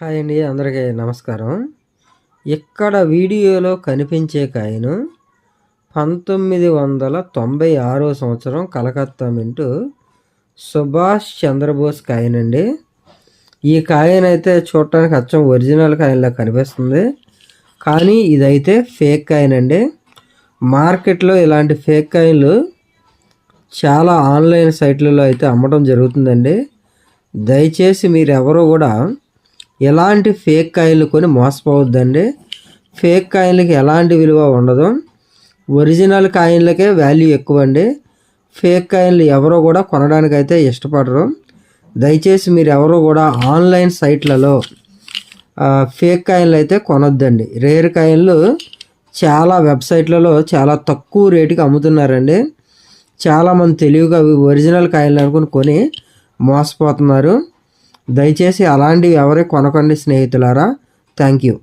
Hi అండి అందరికీ నమస్కారం. ఇక్కడ వీడియోలో కనిపించే కాయను పంతొమ్మిది వందల తొంభై ఆరో సంవత్సరం కలకత్తా మింటు సుభాష్ చంద్రబోస్ కాయనండి. ఈ కాయనైతే చూడటానికి అచ్చం ఒరిజినల్ కాయన్లా కనిపిస్తుంది. కానీ ఇదైతే ఫేక్ కాయనండి. మార్కెట్లో ఇలాంటి ఫేక్ కాయలు చాలా ఆన్లైన్ సైట్లలో అయితే అమ్మడం జరుగుతుందండి. దయచేసి మీరు కూడా ఎలాంటి ఫేక్ కాయిన్లు కొని మోసపోవద్దండి. ఫేక్ కాయిన్లకి ఎలాంటి విలువ ఉండదు. ఒరిజినల్ కాయిన్లకే వాల్యూ ఎక్కువ అండి ఫేక్ కాయిన్లు ఎవరో కూడా కొనడానికి అయితే ఇష్టపడరు. దయచేసి మీరు ఎవరు కూడా ఆన్లైన్ సైట్లలో ఫేక్ కాయిన్లు అయితే కొనొద్దండి. రేర్ కాయిన్లు చాలా వెబ్సైట్లలో చాలా తక్కువ రేటుకి అమ్ముతున్నారండి. చాలామంది తెలివిగా ఒరిజినల్ కాయిన్లు అనుకుని కొని మోసపోతున్నారు. దయచేసి అలాంటివి ఎవరే కొనకండి స్నేహితులారా. Thank you